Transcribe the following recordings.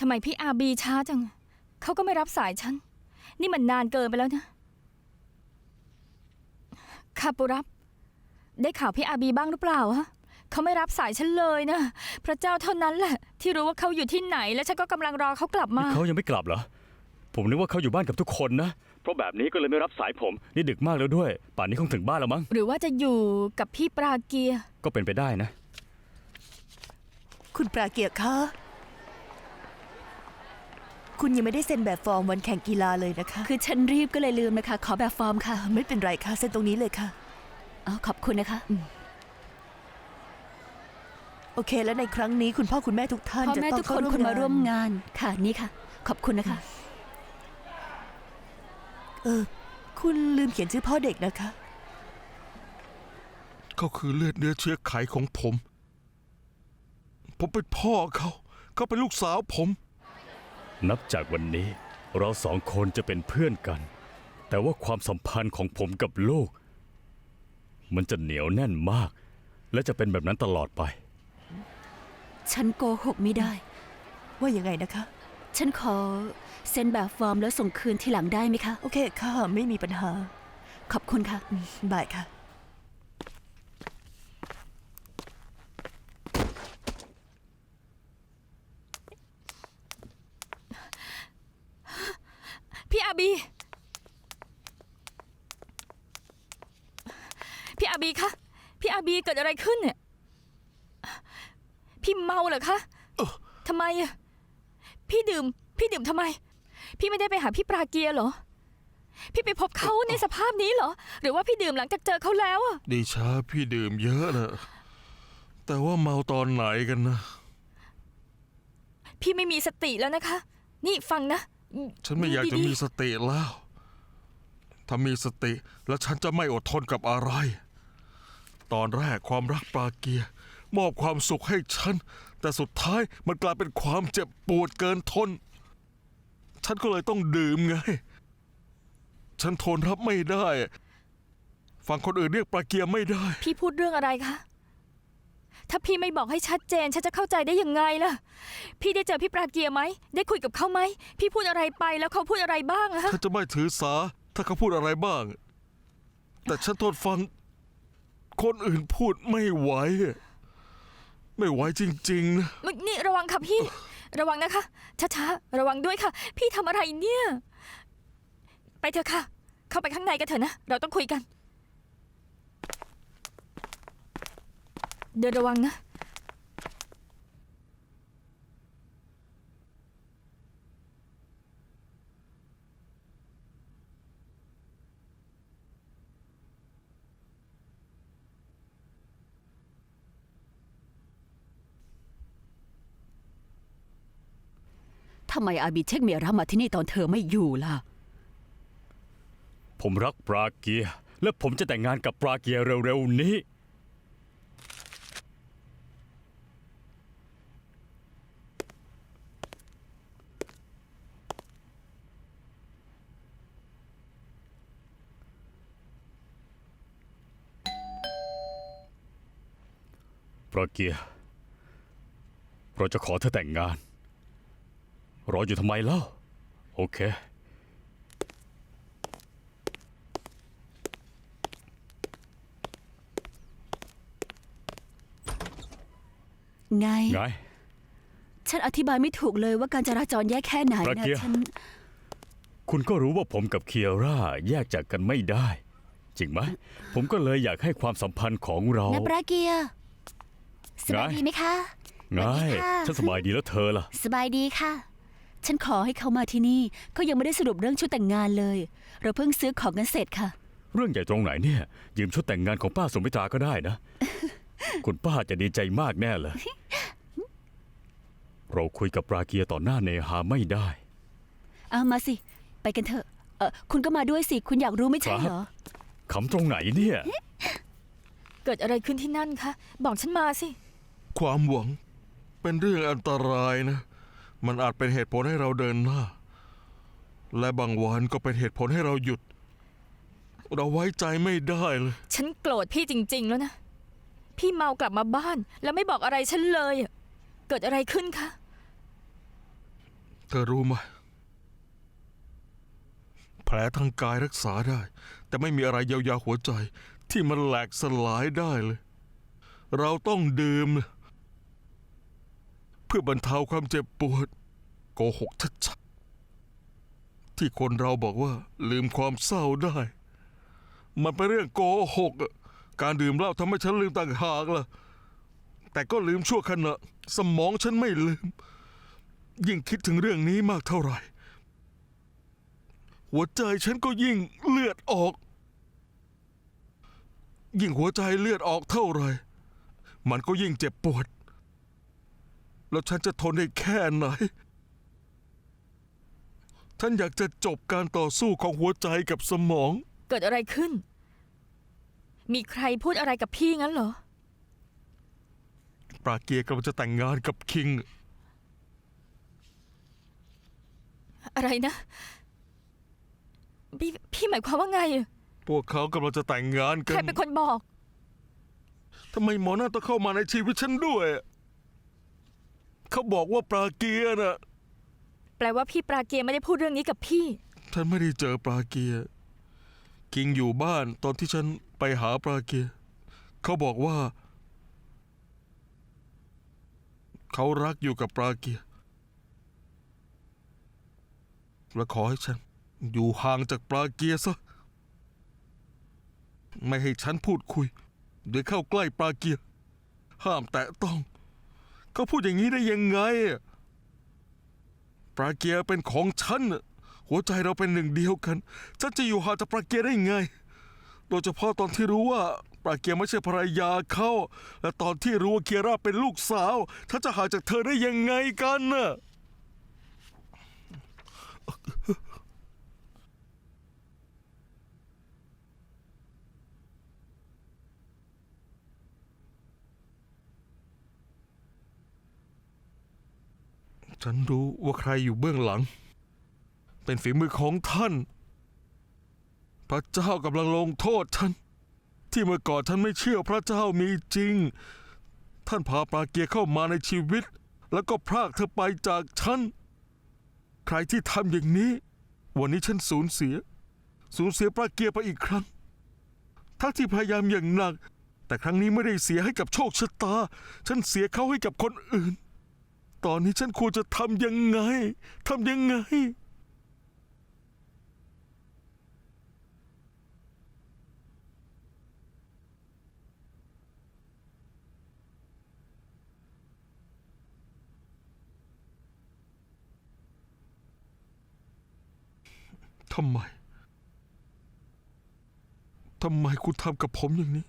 ทำไมพี่อาบีช้าจัง เขาก็ไม่รับสายฉัน นี่มันนานเกินไปแล้วนะคาปุรับ ได้ข่าวพี่อาบีบ้างหรือเปล่าฮะเขาไม่รับสายฉันเลยนะ พระเจ้าเท่านั้นแหละ ที่รู้ว่าเขาอยู่ที่ไหน และฉันก็กำลังรอเขากลับมา เขายังไม่กลับเหรอ ผมนึกว่าเขาอยู่บ้านกับทุกคนนะ เพราะแบบนี้ก็เลยไม่รับสายผม นี่ดึกมากแล้วด้วย ป่านนี้คงถึงบ้านแล้วมั้ง หรือว่าจะอยู่กับพี่ปราเกียร์ก็เป็นไปได้นะ คุณปราเกียรติคะ คุณยังไม่ได้เซ็นแบบฟอร์มวันแข่งกีฬาเลยนะคะ คือฉันรีบก็เลยลืมนะคะ ขอแบบฟอร์มค่ะไม่เป็นไรค่ะ เซ็นตรงนี้เลยค่ะ อ๋อขอบคุณนะคะ โอเค แล้วในครั้งนี้คุณพ่อคุณแม่ทุกท่านพ่อจะแม่ต้องทุกคเข้านร่วมคนมาร่วมงานงาน ค่ะนี่ค่ะ ขอบคุณนะคะ เออ คุณลืมเขียนชื่อพ่อเด็กนะคะ เขาคือเลือดเนื้อเชื้อไขของผม ผมเป็นพ่อเขา เขาเป็นลูกสาวผม นับจากวันนี้เราสองคนจะเป็นเพื่อนกัน แต่ว่าความสัมพันธ์ของผมกับลูก มันจะเหนียวแน่นมาก และจะเป็นแบบนั้นตลอดไป ฉันโกหกไม่ได้ ว่ายังไงนะคะ ฉันขอเซ็นแบบฟอร์มแล้วส่งคืนทีหลังได้ไหมคะ โอเคค่ะ ไม่มีปัญหา ขอบคุณค่ะอืมบายค่ะ พี่ อาบี พี่อาบีคะ พี่อาบีเกิดอะไรขึ้นเนี่ย พี่เมาเหรอคะทำไมอะพี่ดื่ม พี่ดื่มทำไม พี่ไม่ได้ไปหาพี่ปราเกียร์เหรอ พี่ไปพบเขาในสภาพนี้เหรอ หรือว่าพี่ดื่มหลังจากเจอเขาแล้วอะดีช้าพี่ดื่มเยอะนะแต่ว่าเมาตอนไหนกันนะ พี่ไม่มีสติแล้วนะคะ นี่ฟังนะ ฉันไม่อยากจะมีสติแล้ว ถ้ามีสติแล้วฉันจะไม่อดทนกับอะไร ตอนแรกความรักปลาเกียร์มอบความสุขให้ฉัน แต่สุดท้ายมันกลายเป็นความเจ็บปวดเกินทน ฉันก็เลยต้องดื่มไง ฉันทนรับไม่ได้ ฟังคนอื่นเรียกปลาเกียร์ไม่ได้ พี่พูดเรื่องอะไรคะ ถ้าพี่ไม่บอกให้ชัดเจน ฉันจะเข้าใจได้ยังไงล่ะ พี่ได้เจอพี่ปราเกียร์ไหม ได้คุยกับเขาไหม พี่พูดอะไรไปแล้วเขาพูดอะไรบ้างอะฮะฉันจะไม่ถือสา ถ้าเขาพูดอะไรบ้าง แต่ฉันทนฟัง คนอื่นพูดไม่ไหว ไม่ไหวจริงๆนะนี่ระวังค่ะพี่ ระวังนะคะ ช้าๆ ระวังด้วยค่ะ พี่ทำอะไรเนี่ย ไปเถอะค่ะ เข้าไปข้างในกันเถอะนะ เราต้องคุยกัน เดินระวังนะ ทำไมอาบีเช็คเมียรามาที่นี่ตอนเธอไม่อยู่ล่ะ ผมรักปราเกีย และผมจะแต่งงานกับปราเกียเร็วๆนี้ ปราเกียร์เราจะขอเธอแต่งงาน รออยู่ทำไมเล่า โอเค ไง ไง ฉันอธิบายไม่ถูกเลยว่าการจราจรแย่แค่ไหนปรานะเกียร์ ฉันคุณก็รู้ว่าผมกับเคียร่าแยกจากกันไม่ได้ จริงไหมผมก็เลยอยากให้ความสัมพันธ์ของเรา นะปราเกียร์ สบายไงดีไหมคะ ไงสวัสดีค่ะ ฉันสบายดีแล้วเธอล่ะ สบายดีค่ะ ฉันขอให้เขามาที่นี่ เขายังไม่ได้สรุปเรื่องชุดแต่งงานเลย เราเพิ่งซื้อของกันเสร็จค่ะ เรื่องใหญ่ตรงไหนเนี่ย ยืมชุดแต่งงานของป้าสมิตราก็ได้นะ คุณป้าจะดีใจมากแน่เลย เราคุยกับปราเกียร์ต่อหน้าเนหาไม่ได้ เอามาสิ ไปกันเถอะ เออคุณก็มาด้วยสิ คุณอยากรู้ไม่ใช่เหรอ ขำตรงไหนเนี่ย เกิดอะไรขึ้นที่นั่นคะ บอกฉันมาสิ ความหวัง เป็นเรื่องอันตรายนะ มันอาจเป็นเหตุผลให้เราเดินหน้า และบางวันก็เป็นเหตุผลให้เราหยุด เราไว้ใจไม่ได้เลย ฉันโกรธพี่จริง ๆ แล้วนะ พี่เมากลับมาบ้าน แล้วไม่บอกอะไรฉันเลยอะเกิดอะไรขึ้นคะ เธอรู้ไหมแผลทางกายรักษาได้ แต่ไม่มีอะไรเยียวยาหัวใจ ที่มันแหลกสลายได้เลย เราต้องดื่ม เพื่อบรรเทาความเจ็บปวด โกหกชัดๆที่คนเราบอกว่าลืมความเศร้าได้ มันเป็นเรื่องโกหกอะการดื่มเหล้าทำให้ฉันลืมต่างหากล่ะ แต่ก็ลืมชั่วขณะ สมองฉันไม่ลืม ยิ่งคิดถึงเรื่องนี้มากเท่าไหร่ หัวใจฉันก็ยิ่งเลือดออก ยิ่งหัวใจเลือดออกเท่าไหร่ มันก็ยิ่งเจ็บปวด แล้วฉันจะทนได้แค่ไหน ฉันอยากจะจบการต่อสู้ของหัวใจกับสมอง เกิดอะไรขึ้น มีใครพูดอะไรกับพี่งั้นเหรอ ปราเกียร์กำลังจะแต่งงานกับคิง อะไรนะ พี่พี่หมายความว่าไงอะพวกเขากำลังจะแต่งงานกัใครนเป็นคนบอก ทำไมหมอหน้าต้องเข้ามาในชีวิตฉันด้วย เขาบอกว่าปราเกียร์น่ะ แปลว่าพี่ปราเกียร์ไม่ได้พูดเรื่องนี้กับพี่ ฉันไม่ได้เจอปราเกียร์คิงอยู่บ้านตอนที่ฉันไปหาปราเกียร์เขาบอกว่า เขารักอยู่กับปราเกียร์และขอให้ฉัน อยู่ห่างจากปราเกียร์ซะ ไม่ให้ฉันพูดคุยหรือเข้าใกล้ปราเกียร์ห้ามแตะต้อง เขาพูดอย่างนี้ได้ยังไง ปราเกียร์เป็นของฉัน หัวใจเราเป็นหนึ่งเดียวกัน ฉันจะอยู่ห่างจากปราเกียร์ได้ไง โดยเฉพาะตอนที่รู้ว่าปราเกียร์ไม่ใช่ภรรยาเขาและตอนที่รู้ว่าเคียร่าเป็นลูกสาวฉันจะห่างจากเธอได้ยังไงกันน่ะ ฉันรู้ว่าใครอยู่เบื้องหลัง เป็นฝีมือของท่าน พระเจ้ากำลังลงโทษฉัน ที่เมื่อก่อนฉันไม่เชื่อพระเจ้ามีจริง ท่านพาปลาเกียร์เข้ามาในชีวิต แล้วก็พรากเธอไปจากฉัน ใครที่ทำอย่างนี้ วันนี้ฉันสูญเสีย สูญเสียปลาเกียร์ไปอีกครั้ง ทั้งที่พยายามอย่างหนัก แต่ครั้งนี้ไม่ได้เสียให้กับโชคชะตา ฉันเสียเขาให้กับคนอื่น ตอนนี้ฉันควรจะทำยังไงทำยังไง ทำไม ทำไมคุณทำกับผมอย่างนี้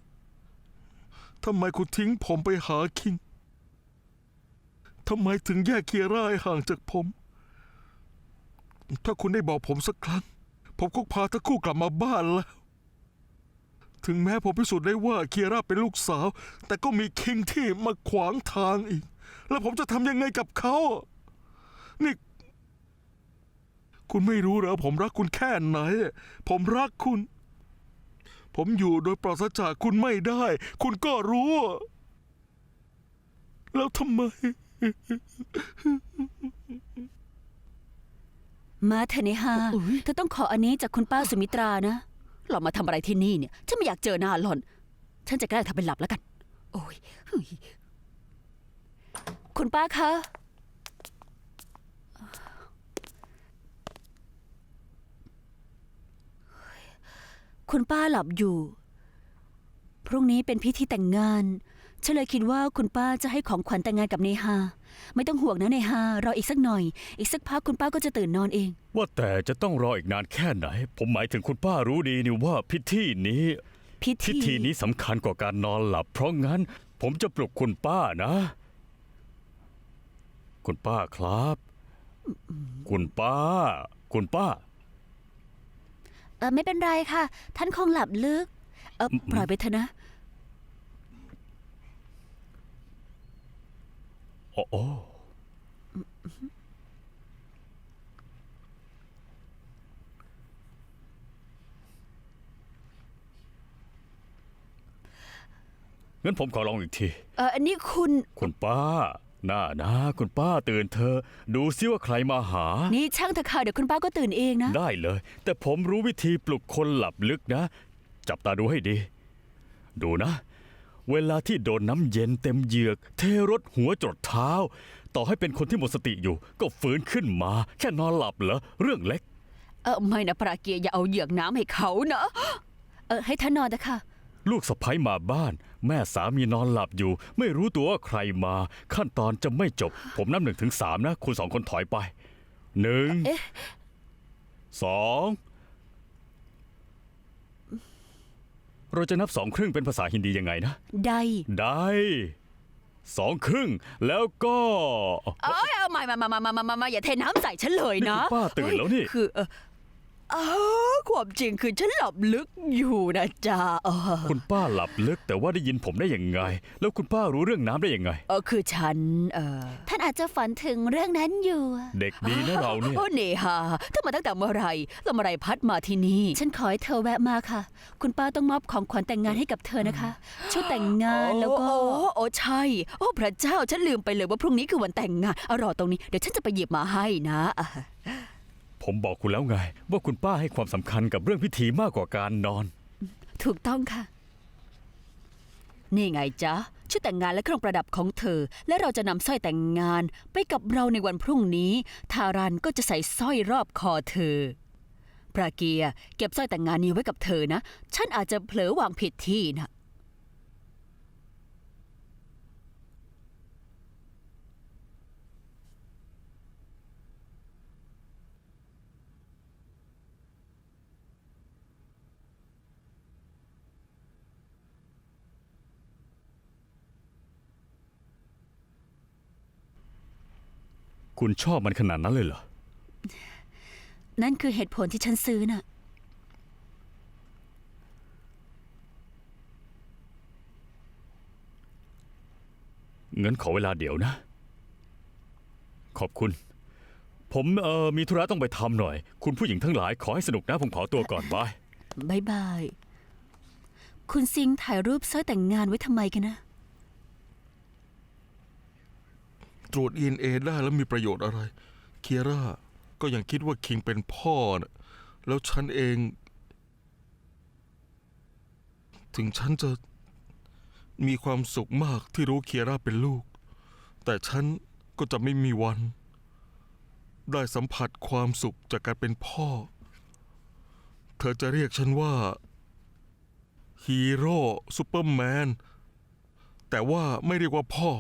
ทำไมคุณทิ้งผมไปหาคิง ทำไมถึงแยกเคียร่าให้ห่างจากผม ถ้าคุณได้บอกผมสักครั้ง ผมก็พาทั้งคู่กลับมาบ้านแล้ว ถึงแม้ผมพิสูจน์ได้ว่าเคียร่าเป็นลูกสาว แต่ก็มีคิงที่มาขวางทางอีก แล้วผมจะทำยังไงกับเขา นี่ คุณไม่รู้เหรอผมรักคุณแค่ไหน ผมรักคุณ ผมอยู่โดยปราศจากคุณไม่ได้ คุณก็รู้ แล้วทำไม มาเถอะเนฮาเธอต้องขออันนี้จากคุณป้าสุมิตรานะ หล่อนมาทำอะไรที่นี่เนี่ย ฉันไม่อยากเจอหน้าหล่อน ฉันจะแกล้งทำเป็นหลับแล้วกัน โอ้ยเฮ้ยคุณป้าคะ คุณป้าหลับอยู่ พรุ่งนี้เป็นพิธีแต่งงาน ฉันเลยคิดว่าคุณป้าจะให้ของขวัญแต่งงานกับเนฮา ไม่ต้องห่วงนะเนฮารออีกสักหน่อย อีกสักพักคุณป้าก็จะตื่นนอนเอง ว่าแต่จะต้องรออีกนานแค่ไหน ผมหมายถึงคุณป้ารู้ดีนี่ว่าพิธีนี้พิพิธีนี้สำคัญกว่าการนอนหลับ เพราะงั้น ผมจะปลุกคุณป้านะ คุณป้าครับ คุณป้า คุณป้า เออไม่เป็นไรค่ะ ท่านคงหลับลึก เออปล่อยไปเถอะนะ โอ้โอ้งั้นผมขอลองอีกที เอออันนี้คุณ คุณป้าน่านะ คุณป้าตื่นเธอะดูซิว่าใครมาหา นี่ช่างเถอะค่ะเดี๋ยวคุณป้าก็ตื่นเองนะ ได้เลย แต่ผมรู้วิธีปลุกคนหลับลึกนะ จับตาดูให้ดี ดูนะ เวลาที่โดนน้ำเย็นเต็มเหยือก เทรดหัวจดเท้า ต่อให้เป็นคนที่หมดสติอยู่ ก็ฟื้นขึ้นมา แค่นอนหลับเหรอเรื่องเล็ก เออไม่นะปราเกียร์อย่าเอาเหยือกน้ำให้เขานะเออให้ท่านนอนนะคะลูกสะพ้ยมาบ้าน แม่สามีนอนหลับอยู่ ไม่รู้ตัวว่าใครมา ขั้นตอนจะไม่จบ ผมนับหนึ่งถึงสามนะ คุณสองคนถอยไปหนึ่งเอ๊ะสอง เราจะนับสองครึ่งเป็นภาษาฮินดียังไงนะ ได้ได้สองครึ่งแล้วก็ เอ้ยเอาไม่มามามามามามามาอย่าเทน้ำใส่ฉันเลยนะนี่คุณป้าตื่นแล้วนี่ เฮ้ยคือเออ เออความจริงคือฉันหลับลึกอยู่นะจ๊ะเออคุณป้าหลับลึกแต่ว่าได้ยินผมได้ยังไง แล้วคุณป้ารู้เรื่องน้ำได้ยังไง เออคือฉันเออท่านอาจจะฝันถึงเรื่องนั้นอยู่ เด็กดีนะเราเนี่ย โอ้เนฮาถ้ามาตั้งแต่เมื่อไหรแล้วเมื่อไหรพัดมาที่นี่ ฉันขอให้เธอแวะมาค่ะ คุณป้าต้องมอบของขวัญแต่งงานให้กับเธอนะคะ ชุดแต่งงานแล้วก็ โอ้โอ้โอ้ใช่ โอ้พระเจ้าฉันลืมไปเลยว่าพรุ่งนี้คือวันแต่งงานเอารอตรงนี้เดี๋ยวฉันจะไปหยิบมาให้นะอะ ผมบอกคุณแล้วไง ว่าคุณป้าให้ความสำคัญกับเรื่องพิธีมากกว่าการนอน ถูกต้องค่ะ นี่ไงจ๊ะชุดแต่งงานและเครื่องประดับของเธอ และเราจะนำสร้อยแต่งงานไปกับเราในวันพรุ่งนี้ ทารันก็จะใส่สร้อยรอบคอเธอ ปราเกียเก็บสร้อยแต่งงานนี้ไว้กับเธอนะ ฉันอาจจะเผลอวางผิดที่นะ คุณชอบมันขนาดนั้นเลยเหรอ นั่นคือเหตุผลที่ฉันซื้อน่ะ งั้นขอเวลาเดี๋ยวนะ ขอบคุณ ผมเอ่อมีธุระต้องไปทำหน่อย คุณผู้หญิงทั้งหลายขอให้สนุกนะผมขอตัวก่อนบาย บายบาย คุณซิงถ่ายรูปสร้อยแต่งงานไว้ทำไมกันนะ ตรวจ DNA ได้แล้วมีประโยชน์อะไร เคียร่าก็ยังคิดว่าคิงเป็นพ่อนะแล้วฉันเอง ถึงฉันจะมีความสุขมากที่รู้เคียร่าเป็นลูก แต่ฉันก็จะไม่มีวัน ได้สัมผัสความสุขจากการเป็นพ่อ เธอจะเรียกฉันว่า ฮีโร่ซูเปอร์แมน แต่ว่าไม่เรียกว่าพ่อ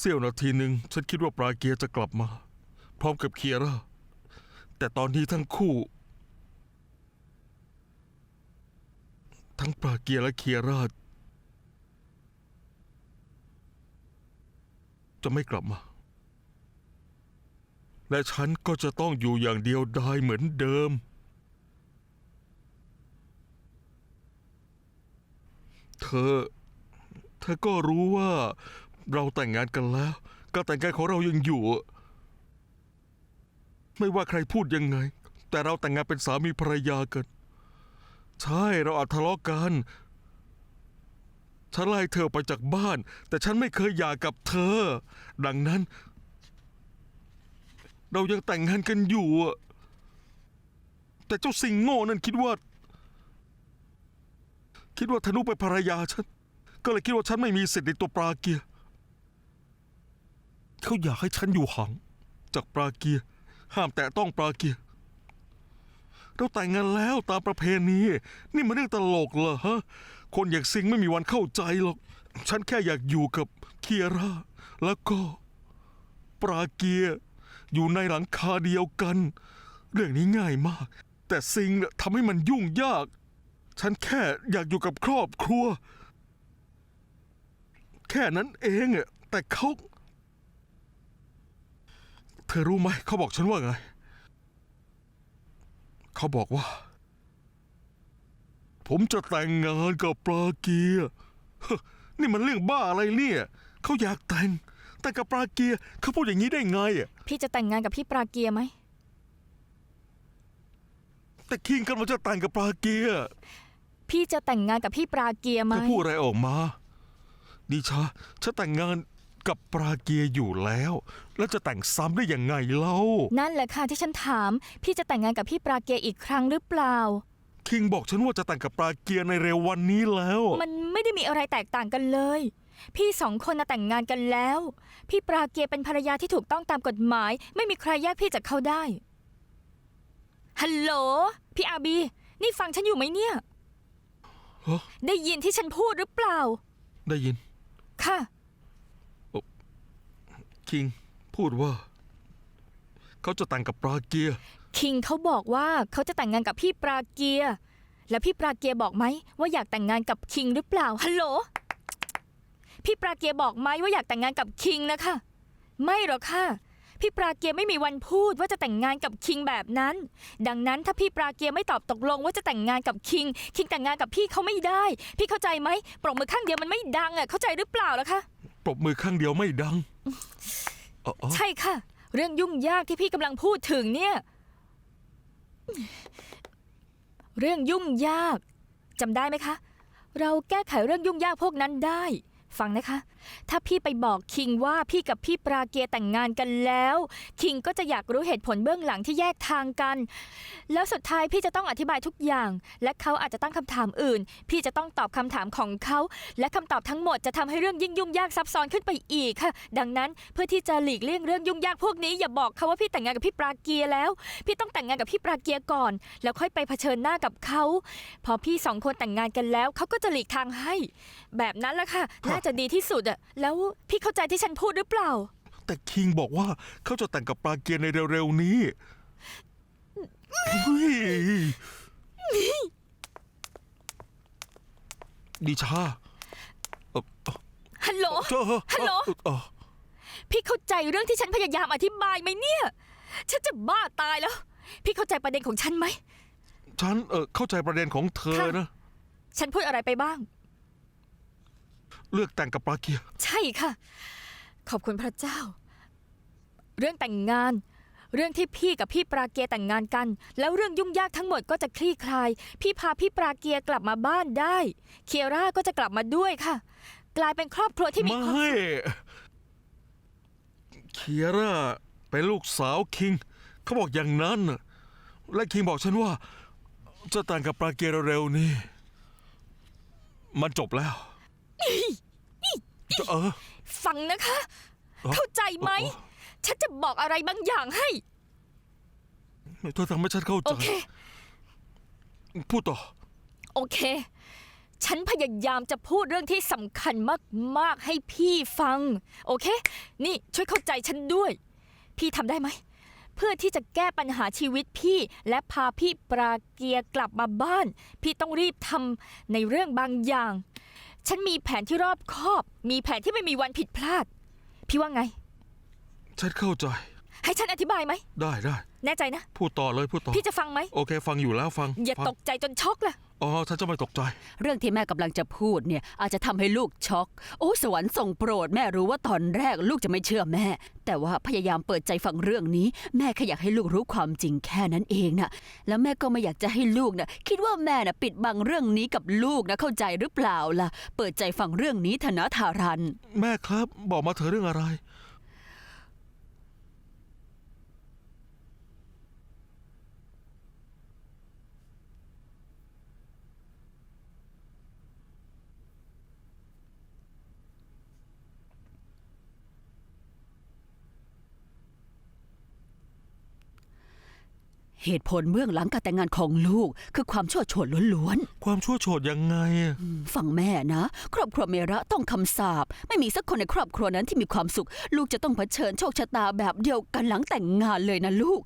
เสี้ยวนาทีหนึ่งฉันคิดว่าปราเกียร์จะกลับมา พร้อมกับเคียร่าแต่ตอนนี้ทั้งคู่ ทั้งปราเกียร์และเคียร่าจะไม่กลับมา และฉันก็จะต้องอยู่อย่างเดียวดายเหมือนเดิม เธอ เธอก็รู้ว่า เราแต่งงานกันแล้วการแต่งงานของเรายังอยู่ ไม่ว่าใครพูดยังไง แต่เราแต่งงานเป็นสามีภรรยากัน ใช่เราอาจทะเลาะกัน ฉันไล่เธอไปจากบ้าน แต่ฉันไม่เคยหย่ากับเธอ ดังนั้น เรายังแต่งงานกันอยู่อะแต่เจ้าสิงโง่นั่นคิดว่า คิดว่าธนุเป็นภรรยาฉัน ก็เลยคิดว่าฉันไม่มีสิทธิ์ในตัวปลาเกียร์ เขาอยากให้ฉันอยู่ห่างจากปลาเกียร์ห้ามแตะต้องปลาเกียร์เราแต่งงานแล้วตามประเพณี นี่มันเรื่องตลกเหรอฮะ คนอย่างซิงไม่มีวันเข้าใจหรอก ฉันแค่อยากอยู่กับเคียร่า แล้วก็ปลาเกียร์อยู่ในหลังคาเดียวกัน เรื่องนี้ง่ายมาก แต่ซิงทำให้มันยุ่งยาก ฉันแค่อยากอยู่กับครอบครัว แค่นั้นเองอะแต่เขา เธอรู้ไหมเขาบอกฉันว่าไง เขาบอกว่า ผมจะแต่งงานกับปลาเกียร์เฮ้อนี่มันเรื่องบ้าอะไรเนี่ยเขาอยากแต่ง แต่กับปลาเกียร์เขาพูดอย่างนี้ได้ไงอะพี่จะแต่งงานกับพี่ปราเกียร์ไหม แต่คิงกันว่าจะแต่งกับปลาเกียร์พี่จะแต่งงานกับพี่ปราเกียร์ไหมเธอพูดอะไรออกมานิชาฉันแต่งงาน กับปราเกียร์อยู่แล้ว แล้วจะแต่งซ้ำได้ยังไงเล่า นั่นแหละค่ะที่ฉันถาม พี่จะแต่งงานกับพี่ปราเกียอีกครั้งหรือเปล่า คิงบอกฉันว่าจะแต่งกับปราเกียร์ในเร็ววันนี้แล้ว มันไม่ได้มีอะไรแตกต่างกันเลย พี่สองคนน่ะแต่งงานกันแล้ว พี่ปราเกียเป็นภรรยาที่ถูกต้องตามกฎหมาย ไม่มีใครแยกพี่จากเขาได้ฮัลโหลพี่อาบี นี่ฟังฉันอยู่ไหมเนี่ย ฮะ ได้ยินที่ฉันพูดหรือเปล่า ได้ยิน ค่ะ คิงพูดว่า เขาจะแต่งกับปราเกีย คิงเขาบอกว่าเขาจะแต่งงานกับพี่ปราเกีย แล้วพี่ปราเกียบอกไหมว่าอยากแต่งงานกับคิงหรือเปล่าฮัลโหลพี่ปราเกียบอกไหมว่าอยากแต่งงานกับคิงนะคะ ไม่หรอกค่ะ พี่ปราเกียไม่มีวันพูดว่าจะแต่งงานกับคิงแบบนั้น ดังนั้นถ้าพี่ปราเกียไม่ตอบตกลงว่าจะแต่งงานกับคิง คิงแต่งงานกับพี่เขาไม่ได้ พี่เข้าใจไหมปรบมือข้างเดียวมันไม่ดังอะเข้าใจหรือเปล่าล่ะคะ รบมือข้างเดียวไม่ดังอ๋ออ๋อใช่ค่ะ เรื่องยุ่งยากที่พี่กำลังพูดถึงเนี่ย เรื่องยุ่งยากจำได้ไหมคะ เราแก้ไขเรื่องยุ่งยากพวกนั้นได้ ฟังนะคะ ถ้าพี่ไปบอกคิงว่าพี่กับพี่ปราเกียแต่งงานกันแล้ว คิงก็จะอยากรู้เหตุผลเบื้องหลังที่แยกทางกัน แล้วสุดท้ายพี่จะต้องอธิบายทุกอย่าง และเขาอาจจะตั้งคำถามอื่น พี่จะต้องตอบคำถามของเขา และคำตอบทั้งหมดจะทำให้เรื่องยิ่งยุ่งยากซับซ้อนขึ้นไปอีกค่ะ ดังนั้นเพื่อที่จะหลีกเลี่ยงเรื่องยุ่งยากพวกนี้ อย่าบอกเขาว่าพี่แต่งงานกับพี่ปราเกียแล้ว พี่ต้องแต่งงานกับพี่ปราเกียก่อน แล้วค่อยไปเผชิญหน้ากับเขา พอพี่สองคนแต่งงานกันแล้วเขาก็จะหลีกทางให้ แบบนั้นแหละค่ะน่าจะดีที่สุดอะแล้วพี่เข้าใจที่ฉันพูดหรือเปล่า แต่คิงบอกว่าเขาจะแต่งกับปราเกียร์ในเร็วๆนี้เฮ้ยดิชาเอ่อเอ่อฮัลโหลเจ้าฮัลโหลเอ่อเอ่อพี่เข้าใจเรื่องที่ฉันพยายามอธิบายไหมเนี่ย ฉันจะบ้าตายแล้ว พี่เข้าใจประเด็นของฉันไหม ฉันเออเข้าใจประเด็นของเธอค่ะ นะ ฉันพูดอะไรไปบ้าง เลือกแต่งกับปราเกียร์ใช่ค่ะ ขอบคุณพระเจ้า เรื่องแต่งงาน เรื่องที่พี่กับพี่ปราเกียแต่งงานกัน แล้วเรื่องยุ่งยากทั้งหมดก็จะคลี่คลาย พี่พาพี่ปราเกียกลับมาบ้านได้ เคียร่าก็จะกลับมาด้วยค่ะ กลายเป็นครอบครัวที่มีไม่ความสุขเคียร่าเป็นลูกสาวคิง เขาบอกอย่างนั้นน่ะและคิงบอกฉันว่า จะแต่งกับปราเกียร์เร็วๆนี้มันจบแล้ว จะเออ ฟังนะคะ อ๋อ เข้าใจไหม ฉันจะบอกอะไรบางอย่างให้ เธอทำให้ฉันเข้าโอใจ เค พูดต่อ โอเค ฉันพยายามจะพูดเรื่องที่สำคัญมาก ๆ ให้พี่ฟัง โอเค นี่ช่วยเข้าใจฉันด้วย พี่ทำได้ไหม เพื่อที่จะแก้ปัญหาชีวิตพี่ และพาพี่ปราเกียกลับมาบ้าน พี่ต้องรีบทำในเรื่องบางอย่าง ฉันมีแผนที่รอบคอบ มีแผนที่ไม่มีวันผิดพลาด พี่ว่าไง ฉันเข้าใจ ให้ฉันอธิบายไหม ได้ได้ แน่ใจนะ พูดต่อเลยพูดต่อ พี่จะฟังไหม โอเค ฟังอยู่แล้วฟังอย่าฟังตกใจจนช็อกล่ะ อ๋อฉันจะไม่ตกใจ เรื่องที่แม่กำลังจะพูดเนี่ยอาจจะทำให้ลูกช็อก โอ้สวรรค์ส่งโปรดแม่รู้ว่าตอนแรกลูกจะไม่เชื่อแม่ แต่ว่าพยายามเปิดใจฟังเรื่องนี้ แม่แค่อยากให้ลูกรู้ความจริงแค่นั้นเองนะแล้วแม่ก็ไม่อยากจะให้ลูกนะคิดว่าแม่นะปิดบังเรื่องนี้กับลูกนะเข้าใจหรือเปล่าล่ะ เปิดใจฟังเรื่องนี้ธนาธารัน แม่ครับบอกมาเธอะเรื่องอะไร เหตุผลเบื้องหลังการแต่งงานของลูก คือความชั่วโฉดล้วนความชั่วโฉดยังไงอะๆฟังแม่นะ ครอบครัวเมระต้องคำสาปไม่มีสักคนในครอบครัวนั้นที่มีความสุข ลูกจะต้องเผชิญโชคชะตาแบบเดียวกันหลังแต่งงานเลยนะลูก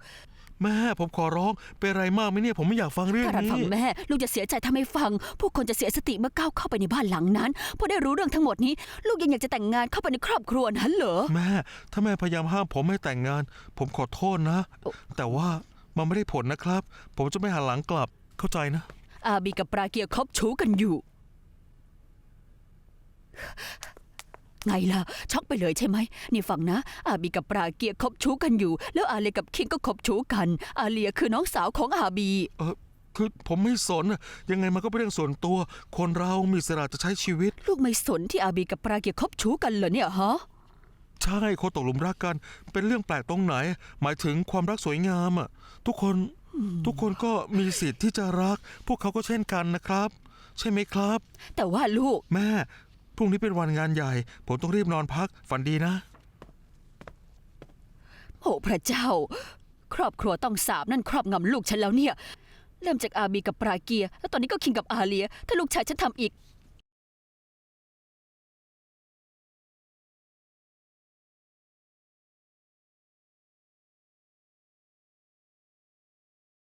แม่ผมขอร้อง เป็นไรมากไหมเนี่ยผมไม่อยากฟังเรื่องถ้ารันนี้ ฟังแม่ ลูกจะเสียใจถ้าไม่ฟัง ผู้คนจะเสียสติเมื่อก้าวเข้าไปในบ้านหลังนั้นพอได้รู้เรื่องทั้งหมดนี้ ลูกยังอยากจะแต่งงานเข้าไปในครอบครัวนั้นเหรอ แม่ ถ้าแม่พยายามห้ามผมให้แต่งงาน ผมขอโทษนะโอ้แต่ว่า มันไม่ได้ผลนะครับ ผมจะไม่หันหลังกลับเข้าใจนะ อาบีกับปราเกียร์คบชู้กันอยู่ ไงล่ะช็อกไปเลยใช่ไหมนี่ฟังนะ อาบีกับปราเกียร์คบชู้กันอยู่ แล้วอาเลียกับคิงก็คบชู้กัน อาเลียคือน้องสาวของอาบี เออคือผมไม่สนน่ะยังไงมันก็เป็นเรื่องส่วนตัว คนเรามีอิสระจะใช้ชีวิต ลูกไม่สนที่อาบีกับปราเกียคบชู้กันเหรอเนี่ยฮะ ใช่คนตกหลุมรักกัน เป็นเรื่องแปลกตรงไหน หมายถึงความรักสวยงามอะทุกคนทุกคนก็มีสิทธิ์ที่จะรัก พวกเขาก็เช่นกันนะครับ ใช่ไหมครับ แต่ว่าลูก แม่ พรุ่งนี้เป็นวันงานใหญ่ ผมต้องรีบนอนพักฝันดีนะ โอ้พระเจ้า ครอบครัวต้องสาบนั่นครอบงำลูกฉันแล้วเนี่ย เริ่มจากอาบีกับปราเกีย แล้วตอนนี้ก็คิงกับอาเลีย ถ้าลูกชายฉันทำอีก